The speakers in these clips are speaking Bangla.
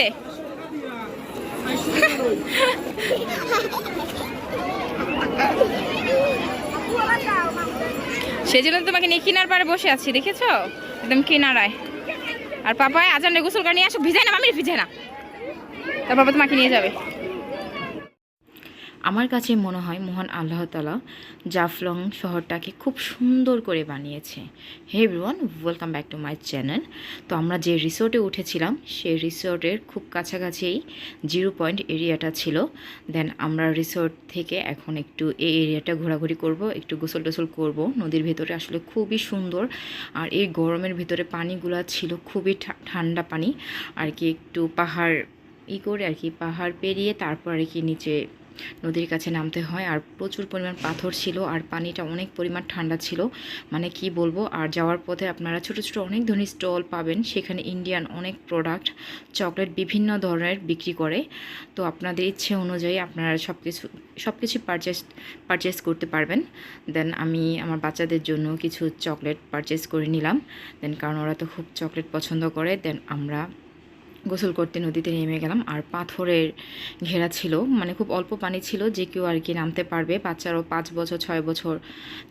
লাগছে সেজন্য তোমাকে নিয়ে কিনার পারে বসে আছি, দেখেছ? একদম কিনারায়। আর পাপায় আজান গোসল করে নিয়ে আসো ভিজায় না, মামির ভিজে না। তার বাবা তোমাকে নিয়ে যাবে। আমার কাছে মনে হয় মহান আল্লাহ তালা জাফলং শহরটাকে খুব সুন্দর করে বানিয়েছে। Hey everyone, welcome back to my channel. তো আমরা যে রিসোর্টে উঠেছিলাম, সেই রিসোর্টের খুব কাছাকাছিই জিরো পয়েন্ট এরিয়াটা ছিল। দেন আমরা রিসোর্ট থেকে এখন একটু এই এরিয়াটা ঘোরাঘুরি করব, একটু গোসল টোসল করব। নদীর ভেতরে আসলে খুবই সুন্দর। আর এই গরমের ভেতরে পানিগুলো ছিল খুবই ঠান্ডা পানি। আর কি একটু পাহাড় ই করে আর কি পাহাড় পেরিয়ে তারপর আর কি নিচে নদীর কাছে নামতে হয়। আর প্রচুর পরিমাণ পাথর ছিল আর পানিটা অনেক পরিমাণ ঠান্ডা ছিল। মানে কি বলব? আর যাওয়ার পথে আপনারা ছোট ছোট অনেক ধরনের স্টল পাবেন। সেখানে ইন্ডিয়ান অনেক প্রোডাক্ট চকলেট বিভিন্ন ধরনের বিক্রি করে। তো আপনাদের ইচ্ছে অনুযায়ী আপনারা সব কিছু সব কিছু পারচেস পারচেস করতে পারবেন। দেন আমি আমার বাচ্চাদের জন্য কিছু চকলেট পারচেস করে নিলাম। দেন কারণ ওরা তো খুব চকলেট পছন্দ করে দেন আমরা গোসল করতে নদীতে নেমে গেলাম। আর পাথরের ঘেরা ছিল মানে খুব অল্প পানি ছিল যে কেউ আর কি নামতে পারবে। বাচ্চারাও পাঁচ বছর, ছয় বছর,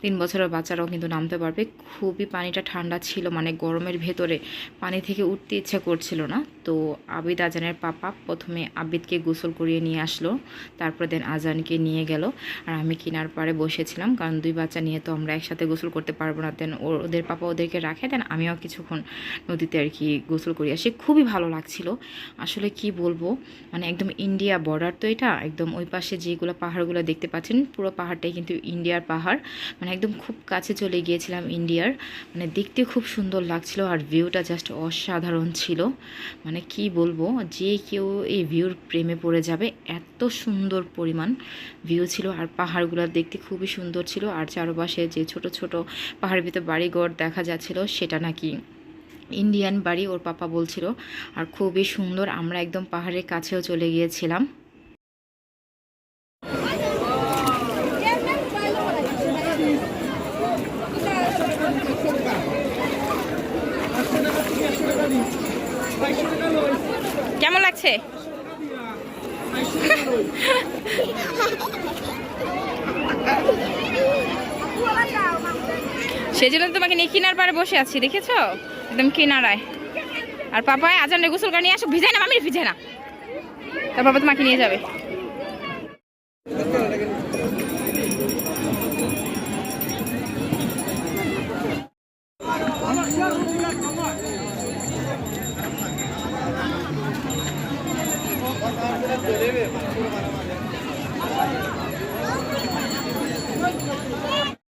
তিন বছরের বাচ্চারাও কিন্তু নামতে পারবে। খুবই পানিটা ঠান্ডা ছিল মানে গরমের ভেতরে পানি থেকে উঠতে ইচ্ছা করছিল না। তো আবিদ আজানের পাপা প্রথমে আবিদকে গোসল করিয়ে নিয়ে আসলো, তারপর দেন আজানকে নিয়ে গেল। আর আমি কিনার পাড়ে বসেছিলাম, কারণ দুই বাচ্চা নিয়ে তো আমরা একসাথে গোসল করতে পারব না। দেন ওদের পাপা ওদেরকে রাখে, দেন আমিও কিছুক্ষণ নদীতে আর কি গোসল করি আসি। খুবই ভালো লাগছিল আসলে কি বলব? মানে একদম ইন্ডিয়া বর্ডার তো এটা, একদম ওই পাশে যেগুলো পাহাড়গুলো দেখতে পাচ্ছেন, পুরো পাহাড়টাই কিন্তু ইন্ডিয়ার পাহাড়। মানে একদম খুব কাছে চলে গিয়েছিলাম ইন্ডিয়ার মানে দেখতে খুব সুন্দর লাগছিল আর ভিউটা জাস্ট অসাধারণ ছিল। মানে কি বলব? যে কেউ এই ভিউর প্রেমে পড়ে যাবে, এত সুন্দর পরিমাণ ভিউ ছিল আর পাহাড়গুলো দেখতে খুবই সুন্দর ছিল। আর চারপাশে যে ছোট ছোট পাহাড়ের ভিতর বাড়িঘর দেখা যাচ্ছিল, সেটা নাকি ইন্ডিয়ান বাড়ি ওর পাপা বলছিল আর খুবই সুন্দর আমরা একদম পাহাড়ের কাছেও চলে গিয়েছিলাম। কেমন লাগছে? সেই জন্য তোমাকে নিয়ে কিনার পাড়ে বসে আছি দেখেছ? একদম কিনারায় আর পাপা আজান গোসল করে নিয়ে আসো ভিজে না মামি ভিজে না তার বাবা তোমাকে নিয়ে যাবে